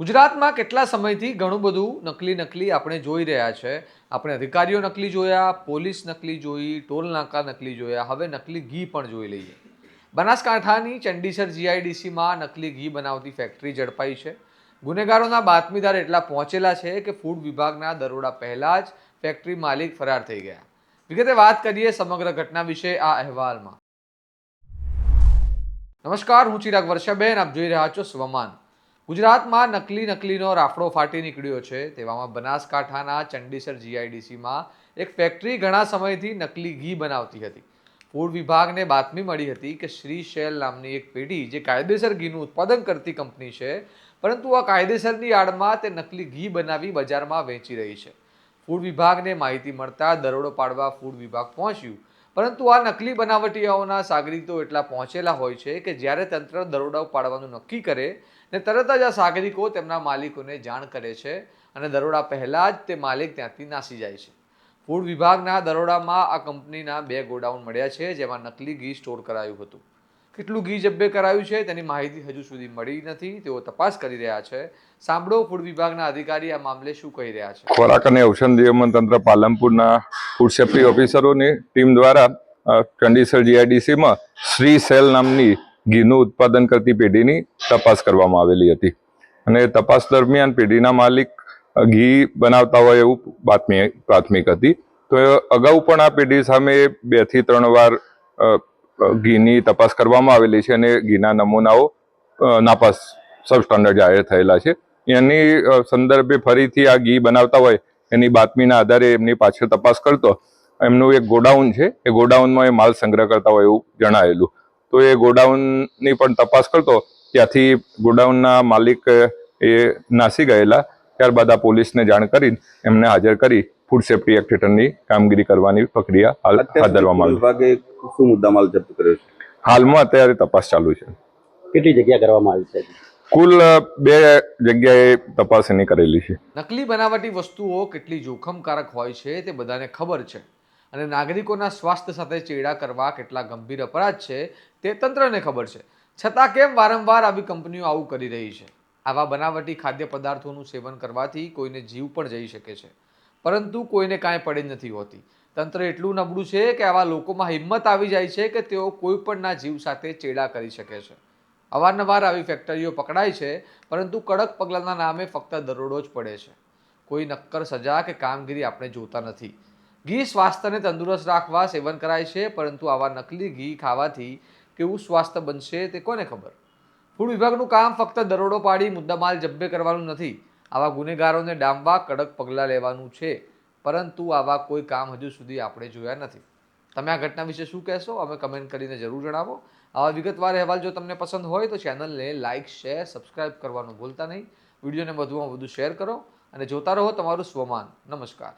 ગુજરાતમાં કેટલા સમયથી ઘણું બધું નકલી નકલી આપણે જોઈ રહ્યા છે? આપણે અધિકારીઓ નકલી જોયા, પોલીસ નકલી જોઈ, ટોલ નાકા નકલી જોયા, હવે નકલી ઘી પણ જોઈ લઈએ. બનાસકાંઠાની ચંડીસર જીઆઈડીસીમાં નકલી ઘી બનાવતી ફેક્ટરી ઝડપાઈ છે. ગુનેગારોના બાતમીદાર એટલા પહોંચેલા છે કે ફૂડ વિભાગના દરોડા પહેલાં જ ફેક્ટરી માલિક ફરાર થઈ ગયા. વિગતે વાત કરીએ સમગ્ર ઘટના વિશે આ અહેવાલમાં. નમસ્કાર, હું ચિરાગ વર્ષાબેન, આપ જોઈ રહ્યા છો સ્વમાન. ગુજરાતમાં નકલી નકલીનો રાફડો ફાટી નીકળ્યો છે. તેવામાં બનાસકાંઠાના ચંડીસર જીઆઈડીસીમાં એક ફેક્ટરી ઘણા સમયથી નકલી ઘી બનાવતી હતી. ફૂડ વિભાગને બાતમી મળી હતી કે શ્રી શેલ નામની એક પેઢી જે કાયદેસર ઘીનું ઉત્પાદન કરતી કંપની છે, પરંતુ આ કાયદેસરની આડમાં તે નકલી ઘી બનાવી બજારમાં વેચી રહી છે. ફૂડ વિભાગને માહિતી મળતા દરોડો પાડવા ફૂડ વિભાગ પહોંચ્યું. પરંતુ આ નકલી બનાવટીયાઓના સાગરીતો એટલા પહોંચેલા હોય છે કે જ્યારે તંત્ર દરોડા પાડવાનું નક્કી કરે ને તરત જ આ સાગરિકો તેમના માલિકોને જાણ કરે છે અને દરોડા પહેલાં જ તે માલિક ત્યાંથી નાસી જાય છે. ફૂડ વિભાગના દરોડામાં આ કંપનીના બે ગોડાઉન મળ્યા છે જેમાં નકલી ઘી સ્ટોર કરાયું હતું. કેટલું ઘી જબ્બે કરાયું છે તેની માહિતી હજુ સુધી મળી નથી. તેઓ તપાસ કરી રહ્યા છે. સાંભળો, ફૂડ વિભાગના અધિકારી આ મામલે શું કહી રહ્યા છે. ખોરાક અને ઔષધ નિયમન તંત્ર પાલનપુરના ફૂડ સેફ્ટી ઓફિસરોની ટીમ દ્વારા ચંડીસર જીઆઈડીસીમાં શ્રી સેલ નામની ઘીનું ઉત્પાદન કરતી પેઢીની તપાસ કરવામાં આવેલી હતી. અને તપાસ દરમિયાન પેઢીના માલિક ઘી બનાવતા હોય એવું બાતમી, પ્રાથમિક હતી. તો અગાઉ પણ આ પેઢી સામે બેથી ત્રણ વાર ઘીની તપાસ કરવામાં આવેલી છે અને ઘીના નમૂનાઓ નાપાસ સબસ્ટાન્ડર્ડ જાહેર થયેલા છે. એની સંદર્ભે ફરીથી આ ઘી બનાવતા હોય, એની બાતમીના આધારે એમની પાછળ તપાસ કરતો, એમનું એક ગોડાઉન છે. એ ગોડાઉનમાં એ માલ સંગ્રહ કરતા હોય એવું જણાયેલું. તો એ ગોડાઉનની પણ તપાસ કરતો, ત્યાંથી ગોડાઉનના માલિક એ નાસી ગયેલા. ત્યારબાદ આ પોલીસને જાણ કરી એમને હાજર કરી ફૂડ સેફ્ટી એક્ટ હેઠળની કામગીરી કરવાની પ્રક્રિયા હાલ હાથ ધરવામાં આવી વિભાગે શું મુદ્દામાલ જપ્ત કર્યો છે? હાલમાં અત્યારે તપાસ ચાલુ છે. કેટલી જગ્યા કરવામાં આવી છે? કુલ બે જગ્યાએ તપાસણી કરેલી છે. નકલી બનાવટી વસ્તુઓ કેટલી જોખમકારક હોય છે તે બધાને ખબર છે. અને નાગરિકોના સ્વાસ્થ્ય સાથે ચેડા કરવા કેટલા ગંભીર અપરાધ છે તે તંત્રને ખબર છે. છતાં કેમ વારંવાર આવી કંપનીઓ આવું કરી રહી છે? આવા બનાવટી ખાદ્ય પદાર્થોનું સેવન કરવાથી કોઈને જીવ પણ જઈ શકે છે. પરંતુ કોઈને કાંઈ પડી નથી હોતી. તંત્ર એટલું નબળું છે કે આવા લોકોમાં હિંમત આવી જાય છે કે તેઓ કોઈ પણના જીવ સાથે ચેડા કરી શકે છે. અવારનવાર આવી ફેક્ટરીઓ પકડાય છે, પરંતુ કડક પગલાંના નામે ફક્ત દરોડો જ પડે છે. કોઈ નક્કર સજા કે કામગીરી આપણે જોતા નથી. ઘી સ્વાસ્થ્યને તંદુરસ્ત રાખવા સેવન કરાય છે, પરંતુ આવા નકલી ઘી ખાવાથી કેવું સ્વાસ્થ્ય બનશે તે કોને ખબર? ફૂડ વિભાગનું કામ ફક્ત દરોડો પાડી મુદ્દામાલ જબ્બે કરવાનું નથી. આવા ગુનેગારોને ડામવા કડક પગલાં લેવાનું છે. પરંતુ આવા કોઈ કામ હજુ સુધી આપણે જોયા નથી. તમે આ ઘટના વિશે શું કહેશો? અમે કમેન્ટ કરીને જરૂર જણાવો. આવા વિગતવાર અહેવાલ જો તમને પસંદ હોય તો ચેનલને લાઇક શેર સબસ્ક્રાઇબ કરવાનું ભૂલતા નહીં. વિડીયોને વધુમાં વધુ શેર કરો અને જોતા રહો તમારું સ્વમાન. નમસ્કાર.